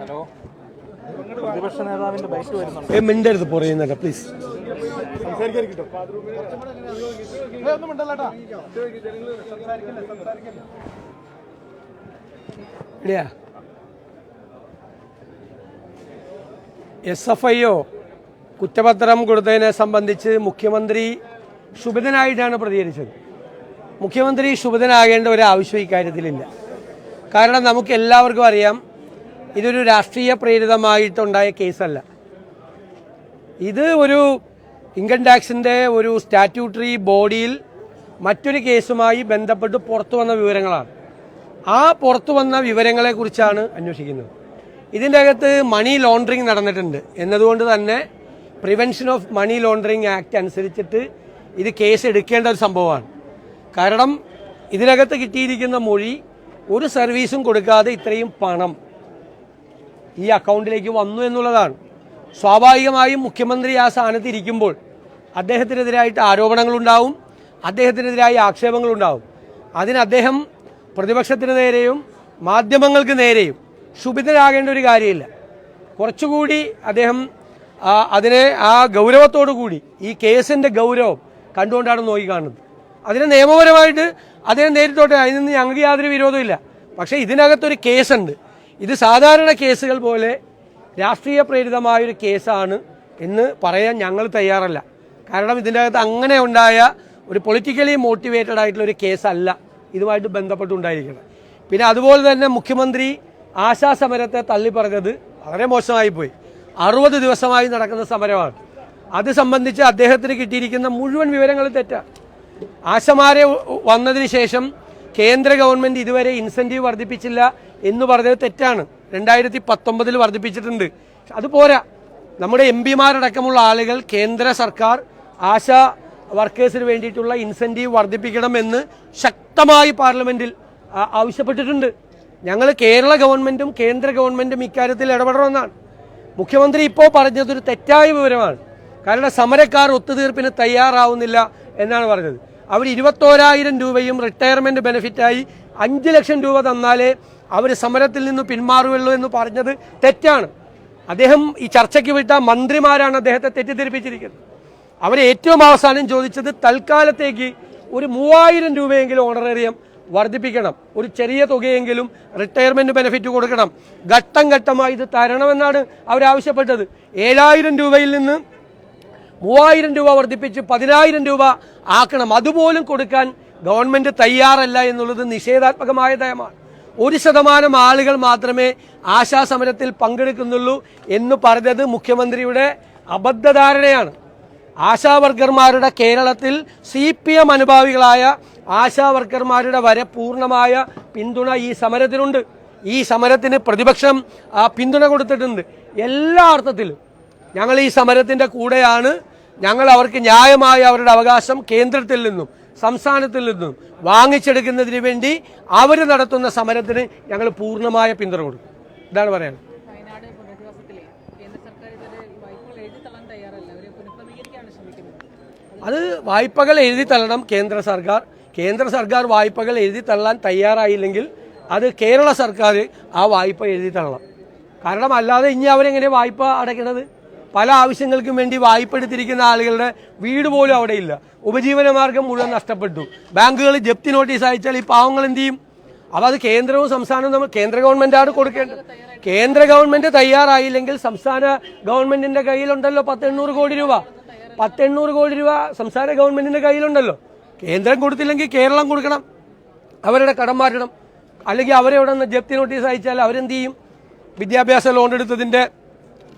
Hello. പ്രതിപക്ഷ നേതാവിന്റെ bike വരുന്നുണ്ട്. മിണ്ടരുത് പറയുന്നില്ല പ്ലീസ് ഇടിയാ. എസ് എഫ് ഐ ഒ കുറ്റപത്രം കൊടുത്തതിനെ സംബന്ധിച്ച് മുഖ്യമന്ത്രി ശുഭിതനായിട്ടാണ് പ്രതികരിച്ചത്. മുഖ്യമന്ത്രി ശുഭിതനാകേണ്ട ഒരു ആവശ്യം ഇക്കാര്യത്തിലില്ല കാരണം നമുക്ക് എല്ലാവർക്കും അറിയാം ഇതൊരു രാഷ്ട്രീയ പ്രേരിതമായിട്ടുണ്ടായ കേസല്ല. ഇത് ഒരു ഇൻകം ടാക്സിന്റെ ഒരു സ്റ്റാറ്റ്യൂട്ടറി ബോഡിയിൽ മറ്റൊരു കേസുമായി ബന്ധപ്പെട്ട് പുറത്തു വന്ന വിവരങ്ങളാണ്. ആ പുറത്തു വന്ന വിവരങ്ങളെക്കുറിച്ചാണ് അന്വേഷിക്കുന്നത്. ഇതിന്റെ അകത്ത് മണി ലോണ്ടറിങ് നടന്നിട്ടുണ്ട്. എന്നതുകൊണ്ട് തന്നെ prevention of money laundering act അനുസരിച്ചിട്ട് ഇത് കേസ് എടുക്കേണ്ട ഒരു സംഭവമാണ്. കാരണം ഇതിനകത്ത് കിട്ടിയിരിക്കുന്ന മൊഴി ഒരു സർവീസും കൊടുക്കാതെ ഇത്രയും പണം ഈ അക്കൗണ്ടിലേക്ക് വന്നു എന്നുള്ളതാണ്. സ്വാഭാവികമായും മുഖ്യമന്ത്രി ആ സ്ഥാനത്ത് ഇരിക്കുമ്പോൾ അദ്ദേഹത്തിനെതിരായിട്ട് ആരോപണങ്ങളുണ്ടാവും അദ്ദേഹത്തിനെതിരായ ആക്ഷേപങ്ങളുണ്ടാവും. അതിന് അദ്ദേഹം പ്രതിപക്ഷത്തിന് നേരെയും മാധ്യമങ്ങൾക്ക് നേരെയും ശുഭിതരാകേണ്ട ഒരു കാര്യമില്ല. കുറച്ചുകൂടി അദ്ദേഹം അതിനെ ആ ഗൗരവത്തോടു കൂടി ഈ കേസിന്റെ ഗൗരവം കണ്ടുകൊണ്ടാണ് നോക്കി കാണുന്നത് അതിന് നിയമപരമായിട്ട് അദ്ദേഹം നേരിട്ടോട്ടെ. അതിൽ നിന്ന് ഞങ്ങൾക്ക് യാതൊരു വിരോധമില്ല പക്ഷേ ഇതിനകത്തൊരു കേസുണ്ട്. ഇത് സാധാരണ കേസുകൾ പോലെ രാഷ്ട്രീയ പ്രേരിതമായൊരു കേസാണ് എന്ന് പറയാൻ ഞങ്ങൾ തയ്യാറല്ല. കാരണം ഇതിന്റെ അകത്ത് അങ്ങനെ ഉണ്ടായ ഒരു പൊളിറ്റിക്കലി മോട്ടിവേറ്റഡ് ആയിട്ടുള്ള ഒരു കേസല്ല ഇതുമായിട്ട് ബന്ധപ്പെട്ടുണ്ടായിരിക്കുന്നത്. പിന്നെ അതുപോലെ തന്നെ മുഖ്യമന്ത്രി ആശാ സമരത്തെ തള്ളിപ്പറഞ്ഞത് വളരെ മോശമായി പോയി. അറുപത് ദിവസമായി നടക്കുന്ന സമരമാണ്. അത് സംബന്ധിച്ച് അദ്ദേഹത്തിന് കിട്ടിയിരിക്കുന്ന മുഴുവൻ വിവരങ്ങൾ തെറ്റാണ് ആശമാരെ വന്നതിന് ശേഷം കേന്ദ്ര ഗവൺമെന്റ് ഇതുവരെ ഇൻസെന്റീവ് വർദ്ധിപ്പിച്ചില്ല എന്ന് പറഞ്ഞത് തെറ്റാണ്. രണ്ടായിരത്തി പത്തൊമ്പതിൽ വർദ്ധിപ്പിച്ചിട്ടുണ്ട്. അത് പോരാ. നമ്മുടെ എം പിമാരടക്കമുള്ള ആളുകൾ കേന്ദ്ര സർക്കാർ ആശ വർക്കേഴ്സിന് വേണ്ടിയിട്ടുള്ള ഇൻസെന്റീവ് വർദ്ധിപ്പിക്കണമെന്ന് ശക്തമായി പാർലമെന്റിൽ ആവശ്യപ്പെട്ടിട്ടുണ്ട്. ഞങ്ങൾ കേരള ഗവൺമെന്റും കേന്ദ്ര ഗവൺമെന്റും ഇക്കാര്യത്തിൽ ഇടപെടണമെന്നാണ്. മുഖ്യമന്ത്രി ഇപ്പോൾ പറഞ്ഞതൊരു തെറ്റായ വിവരമാണ്. കാരണം സമരക്കാർ ഒത്തുതീർപ്പിന് തയ്യാറാവുന്നില്ല. എന്നാണ് പറഞ്ഞത്. അവർ ഇരുപത്തോരായിരം രൂപയും റിട്ടയർമെന്റ് ബെനിഫിറ്റായി അഞ്ച് ലക്ഷം രൂപ തന്നാലേ അവർ സമരത്തിൽ നിന്ന് പിന്മാറുകയുള്ളൂ എന്ന് പറഞ്ഞത് തെറ്റാണ്. അദ്ദേഹം ഈ ചർച്ചയ്ക്ക് വിട്ട മന്ത്രിമാരാണ് അദ്ദേഹത്തെ തെറ്റിദ്ധരിപ്പിച്ചിരിക്കുന്നത്. അവർ ഏറ്റവും അവസാനം ചോദിച്ചത് തൽക്കാലത്തേക്ക് ഒരു മൂവായിരം രൂപയെങ്കിലും ഓണറേറിയം വർദ്ധിപ്പിക്കണം. ഒരു ചെറിയ തുകയെങ്കിലും റിട്ടയർമെന്റ് ബെനിഫിറ്റ് കൊടുക്കണം. ഘട്ടം ഘട്ടമായി ഇത് തരണമെന്നാണ് അവരാവശ്യപ്പെട്ടത് ഏഴായിരം രൂപയിൽ നിന്ന് മൂവായിരം രൂപ വർദ്ധിപ്പിച്ച് പതിനായിരം രൂപ ആക്കണം. അതുപോലും കൊടുക്കാൻ ഗവൺമെന്റ് തയ്യാറല്ല എന്നുള്ളത് നിഷേധാത്മകമായ നയമാണ്. ഒരു ശതമാനം ആളുകൾ മാത്രമേ ആശാ സമരത്തിൽ പങ്കെടുക്കുന്നുള്ളൂ എന്ന് പറഞ്ഞത് മുഖ്യമന്ത്രിയുടെ അബദ്ധധാരണയാണ്. ആശാ വർക്കർമാരുടെ കേരളത്തിൽ സി പി എം അനുഭാവികളായ ആശാ വർക്കർമാരുടെ വരെ പൂർണമായ പിന്തുണ ഈ സമരത്തിനുണ്ട്. ഈ സമരത്തിന് പ്രതിപക്ഷം പിന്തുണ കൊടുത്തിട്ടുണ്ട്. എല്ലാ അർത്ഥത്തിലും ഞങ്ങൾ ഈ സമരത്തിന്റെ കൂടെയാണ്. ഞങ്ങൾ അവർക്ക് ന്യായമായ അവരുടെ അവകാശം കേന്ദ്രത്തിൽ നിന്നും സംസ്ഥാനത്തിൽ നിന്നും വാങ്ങിച്ചെടുക്കുന്നതിന് വേണ്ടി അവർ നടത്തുന്ന സമരത്തിന് ഞങ്ങൾ പൂർണമായ പിന്തുണ കൊടുക്കും. ഇതാണ് പറയുന്നത് അത് വായ്പകൾ എഴുതി തള്ളണം കേന്ദ്ര സർക്കാർ. കേന്ദ്ര സർക്കാർ വായ്പകൾ എഴുതി തള്ളാൻ തയ്യാറായില്ലെങ്കിൽ അത് കേരള സർക്കാർ ആ വായ്പ എഴുതി തള്ളണം. കാരണം അല്ലാതെ ഇനി അവരെങ്ങനെ വായ്പ അടയ്ക്കണത്? പല ആവശ്യങ്ങൾക്കും വേണ്ടി വായ്പ എടുത്തിരിക്കുന്ന ആളുകളുടെ വീട് പോലും അവിടെ ഇല്ല. ഉപജീവന മാർഗം മുഴുവൻ നഷ്ടപ്പെട്ടു. ബാങ്കുകൾ ജപ്തി നോട്ടീസ് അയച്ചാൽ ഈ പാവങ്ങൾ എന്ത് ചെയ്യും? അപ്പോൾ അത് കേന്ദ്രവും സംസ്ഥാനവും നമ്മൾ കേന്ദ്ര ഗവൺമെന്റാണ് കൊടുക്കേണ്ടത്. കേന്ദ്ര ഗവൺമെന്റ് തയ്യാറായില്ലെങ്കിൽ സംസ്ഥാന ഗവൺമെന്റിന്റെ കയ്യിലുണ്ടല്ലോ പത്ത് എണ്ണൂറ് കോടി രൂപ. പത്ത് എണ്ണൂറ് കോടി രൂപ സംസ്ഥാന ഗവൺമെന്റിന്റെ കയ്യിലുണ്ടല്ലോ. കേന്ദ്രം കൊടുത്തില്ലെങ്കിൽ കേരളം കൊടുക്കണം. അവരുടെ കടം മാറ്റണം. അല്ലെങ്കിൽ അവരെ ഇവിടെ നിന്ന് ജപ്തി നോട്ടീസ് അയച്ചാൽ അവരെന്ത് ചെയ്യും? വിദ്യാഭ്യാസ ലോൺ എടുത്തതിന്റെ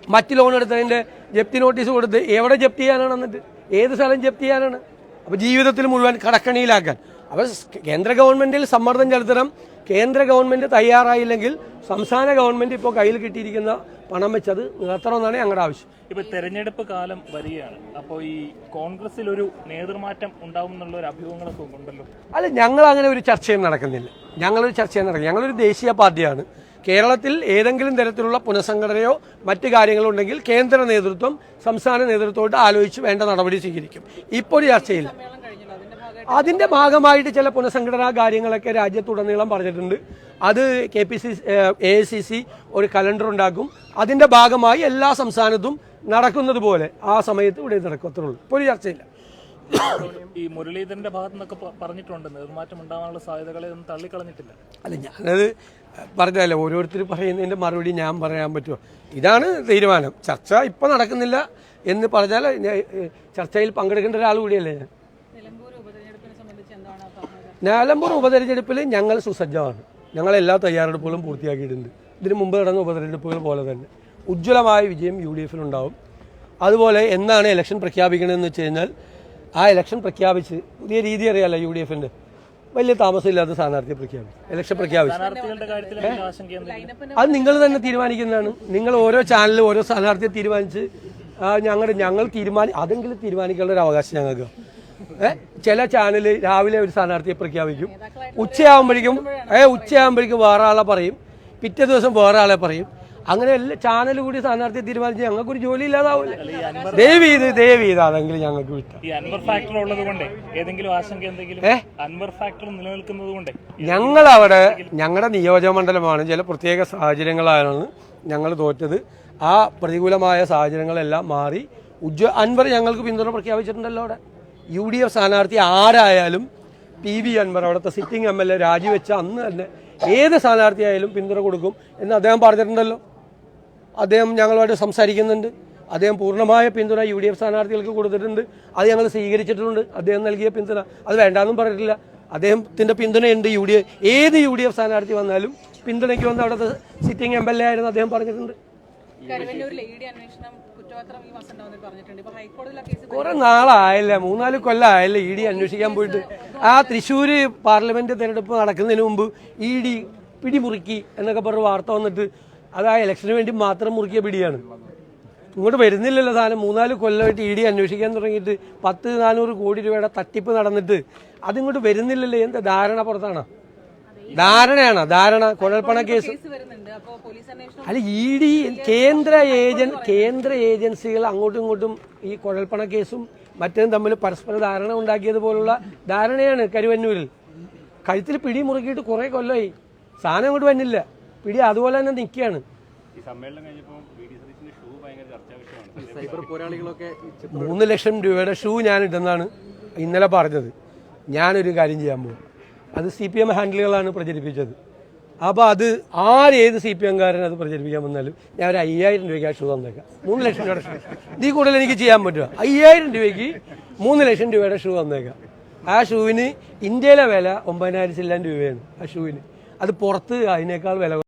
മറ്റ് ലോൺ എടുത്തതിന്റെ ജപ്തി നോട്ടീസ് കൊടുത്ത് എവിടെ ജപ്തി ചെയ്യാനാണ് എന്നിട്ട്? ഏത് സ്ഥലം ജപ്തി ചെയ്യാനാണ്? അപ്പോൾ ജീവിതത്തിൽ മുഴുവൻ കടക്കണിയിലാക്കാൻ. അപ്പോൾ കേന്ദ്ര ഗവൺമെന്റിൽ സമ്മർദ്ദം ചെലുത്തണം. കേന്ദ്ര ഗവൺമെന്റ് തയ്യാറായില്ലെങ്കിൽ സംസ്ഥാന ഗവൺമെന്റ് ഇപ്പോൾ കയ്യിൽ കിട്ടിയിരിക്കുന്ന പണം വെച്ചത് നിർത്തണമെന്നാണ് ഞങ്ങളുടെ ആവശ്യം. ഇപ്പോൾ തെരഞ്ഞെടുപ്പ് കാലം വരികയാണ്. അപ്പോൾ ഈ കോൺഗ്രസിൽ ഒരു നേതൃമാറ്റം ഉണ്ടാവും എന്നുള്ള ഒരു അഭ്യൂഹങ്ങളൊക്കെ ഉണ്ടല്ലോ? അല്ല ഞങ്ങൾ അങ്ങനെ ഒരു ചർച്ചയും നടക്കുന്നില്ല. ഞങ്ങളൊരു ചർച്ചയും നടക്കുന്നില്ല ഞങ്ങളൊരു ദേശീയ പാർട്ടിയാണ്. കേരളത്തിൽ ഏതെങ്കിലും തരത്തിലുള്ള പുനഃസംഘടനയോ മറ്റ് കാര്യങ്ങളോ ഉണ്ടെങ്കിൽ കേന്ദ്ര നേതൃത്വം സംസ്ഥാന നേതൃത്വമായിട്ട് ആലോചിച്ച് വേണ്ട നടപടി സ്വീകരിക്കും. ഇപ്പോൾ ചർച്ചയിൽ അതിന്റെ അതിന്റെ ഭാഗമായിട്ട് ചില പുനഃസംഘടനാ കാര്യങ്ങളൊക്കെ രാജ്യത്തുടനീളം പറഞ്ഞിട്ടുണ്ട്. അത് K P C A I C C ഒരു കലണ്ടർ ഉണ്ടാക്കും. അതിന്റെ ഭാഗമായി എല്ലാ സംസ്ഥാനത്തും നടക്കുന്നത് പോലെ ആ സമയത്ത് ഇവിടെ നടക്കത്തുള്ളൂ. ഇപ്പോൾ ഒരു ചർച്ചയില്ല. ഈ മുരളീധരന്റെ ഭാഗത്തുനിന്നൊക്കെ പറഞ്ഞിട്ടുണ്ട്. നിർമാറ്റം ഉണ്ടാവാനുള്ള സാധ്യതകളെ ഒന്നും തള്ളിക്കളഞ്ഞിട്ടില്ല. അല്ല ഞാനത് പറഞ്ഞതല്ലേ ഓരോരുത്തർ പറയുന്നതിന്റെ മറുപടി ഞാൻ പറയാൻ പറ്റുമോ? ഇതാണ് തീരുമാനം. ചർച്ച ഇപ്പം നടക്കുന്നില്ല എന്ന് പറഞ്ഞാൽ ചർച്ചയിൽ പങ്കെടുക്കേണ്ട ഒരാൾ കൂടിയല്ലേ ഞാൻ. നിലമ്പൂർ ഉപതെരഞ്ഞെടുപ്പിൽ ഞങ്ങൾ സുസജ്ജമാണ്. ഞങ്ങൾ എല്ലാ തയ്യാറെടുപ്പുകളും പൂർത്തിയാക്കിയിട്ടുണ്ട്. ഇതിനു മുമ്പ് നടന്ന ഉപതെരഞ്ഞെടുപ്പുകൾ പോലെ തന്നെ. ഉജ്ജ്വലമായ വിജയം യു ഡി എഫിനുണ്ടാവും അതുപോലെ എന്നാണ് ഇലക്ഷൻ പ്രഖ്യാപിക്കണമെന്ന് വെച്ച് കഴിഞ്ഞാൽ ആ ഇലക്ഷൻ പ്രഖ്യാപിച്ച് പുതിയ രീതി അറിയാലോ യു ഡി എഫിന്റെ വലിയ താമസമില്ലാത്ത സ്ഥാനാർത്ഥിയെ പ്രഖ്യാപിച്ചു. ഇലക്ഷൻ പ്രഖ്യാപിച്ചു അത് നിങ്ങൾ തന്നെ തീരുമാനിക്കുന്നതാണ്. നിങ്ങൾ ഓരോ ചാനലും ഓരോ സ്ഥാനാർത്ഥിയെ തീരുമാനിച്ച് ഞങ്ങളുടെ ഞങ്ങൾ തീരുമാനി അതെങ്കിലും തീരുമാനിക്കാനുള്ള ഒരു അവകാശം ഞങ്ങൾക്ക്. ഏഹ് ചില ചാനൽ രാവിലെ ഒരു സ്ഥാനാർത്ഥിയെ പ്രഖ്യാപിക്കും. ഉച്ചയാകുമ്പോഴേക്കും ഏ ഉച്ചയാകുമ്പോഴേക്കും വേറെ ആളെ പറയും. പിറ്റേ ദിവസം വേറെ ആളെ പറയും. അങ്ങനെ എല്ലാ ചാനൽ കൂടി സ്ഥാനാർത്ഥിയെ തീരുമാനിച്ച് ഞങ്ങൾക്കൊരു ജോലി ഇല്ലാതാവില്ല ദയവ് ചെയ്ത് ദയവ് ചെയ്ത് അതെങ്കിലും ഞങ്ങൾക്ക് വിട്ടാം. ഈ അൻവർ ഫാക്ടർ ഉള്ളത് കൊണ്ടേ ഏതെങ്കിലും ആശങ്ക എന്തെങ്കിലും? അൻവർ ഫാക്ടർ നിലനിൽക്കുന്നത് കൊണ്ടേ? ഞങ്ങൾ അവിടെ ഞങ്ങളുടെ നിയോജക മണ്ഡലമാണ് ചില പ്രത്യേക സാഹചര്യങ്ങളാണ് ഞങ്ങൾ തോറ്റത്. ആ പ്രതികൂലമായ സാഹചര്യങ്ങളെല്ലാം മാറി ഉജ്ജ അൻവർ ഞങ്ങൾക്ക് പിന്തുണ പ്രഖ്യാപിച്ചിട്ടുണ്ടല്ലോ അവിടെ. യു ഡി എഫ് സ്ഥാനാർത്ഥി ആരായാലും പി വി അൻവർ അവിടുത്തെ സിറ്റിംഗ് എം എൽ എ രാജിവെച്ച അന്ന് തന്നെ ഏത് സ്ഥാനാർത്ഥിയായാലും പിന്തുണ കൊടുക്കും എന്ന് അദ്ദേഹം പറഞ്ഞിട്ടുണ്ടല്ലോ. അദ്ദേഹം ഞങ്ങളുമായിട്ട് സംസാരിക്കുന്നുണ്ട്. അദ്ദേഹം പൂർണമായ പിന്തുണ യു ഡി എഫ് സ്ഥാനാർത്ഥികൾക്ക് കൊടുത്തിട്ടുണ്ട്. അത് ഞങ്ങൾ സ്വീകരിച്ചിട്ടുണ്ട്. അദ്ദേഹം നൽകിയ പിന്തുണ. അത് വേണ്ടാന്നും പറഞ്ഞിട്ടില്ല. അദ്ദേഹത്തിന്റെ പിന്തുണയുണ്ട് യു ഡി എഫ് ഏത് യു ഡി എഫ് സ്ഥാനാർത്ഥി വന്നാലും പിന്തുണയ്ക്ക് വന്ന് അവിടുത്തെ സിറ്റിംഗ് എം എൽ എ ആയിരുന്നു അദ്ദേഹം പറഞ്ഞിട്ടുണ്ട്. കുറെ നാളായല്ലേ? മൂന്നാൽ കൊല്ലമായല്ലേ ഇ ഡി അന്വേഷിക്കാൻ പോയിട്ട്? ആ തൃശ്ശൂർ പാർലമെന്റ് തെരഞ്ഞെടുപ്പ് നടക്കുന്നതിന് മുമ്പ് ഇ ഡി പിടിമുറുക്കി എന്നൊക്കെ പറഞ്ഞ് വാർത്ത വന്നിട്ട് അത് ആ ഇലക്ഷന് വേണ്ടി മാത്രം മുറുക്കിയ പിടിയാണ്. ഇങ്ങോട്ട് വരുന്നില്ലല്ലോ സാധനം. മൂന്നാൽ കൊല്ലമായിട്ട് ഇ ഡി അന്വേഷിക്കാൻ തുടങ്ങിയിട്ട് പത്ത് നാനൂറ് കോടി രൂപയുടെ തട്ടിപ്പ് നടന്നിട്ട് അതിങ്ങോട്ട് വരുന്നില്ലല്ലോ. എന്താ ധാരണ പുറത്താണോ? ധാരണയാണ്? ധാരണ കുഴൽപ്പണ കേസ്. അല്ല ഇ ഡി കേന്ദ്ര ഏജൻ കേന്ദ്ര ഏജൻസികൾ അങ്ങോട്ടും ഇങ്ങോട്ടും ഈ കുഴൽപ്പണ കേസും മറ്റേതും തമ്മിൽ പരസ്പര ധാരണ ഉണ്ടാക്കിയതുപോലുള്ള ധാരണയാണ് കരുവന്നൂരിൽ. കഴുത്തിൽ പിടി മുറുക്കിയിട്ട് കുറെ കൊല്ലമായി സാധനം അങ്ങോട്ട് വന്നില്ല. പിടി അതുപോലെ തന്നെ നിൽക്കുകയാണ്. മൂന്ന് ലക്ഷം രൂപയുടെ ഷൂ ഞാൻ ഇട്ടെന്നാണ് ഇന്നലെ പറഞ്ഞത്. ഞാനൊരു കാര്യം ചെയ്യാൻ പോകും. അത് സി പി എം ഹാൻഡിലുകളാണ് പ്രചരിപ്പിച്ചത്. അപ്പോൾ അത് ആരേത് സി പി എംകാരൻ അത് പ്രചരിപ്പിക്കാൻ വന്നാലും ഞാൻ ഒരു അയ്യായിരം രൂപയ്ക്ക് ആ ഷൂ തന്നേക്കാം. മൂന്ന് ലക്ഷം രൂപയുടെ ഷൂ. ഇതിൽ കൂടുതൽ എനിക്ക് ചെയ്യാൻ പറ്റുമോ? അയ്യായിരം രൂപയ്ക്ക് മൂന്ന് ലക്ഷം രൂപയുടെ ഷൂ തന്നേക്കാം. ആ ഷൂവിന് ഇന്ത്യയിലെ വില ഒമ്പതിനായിരം ചില്ലാൻ രൂപയാണ് ആ ഷൂവിന്. അത് പുറത്ത് അതിനേക്കാൾ വില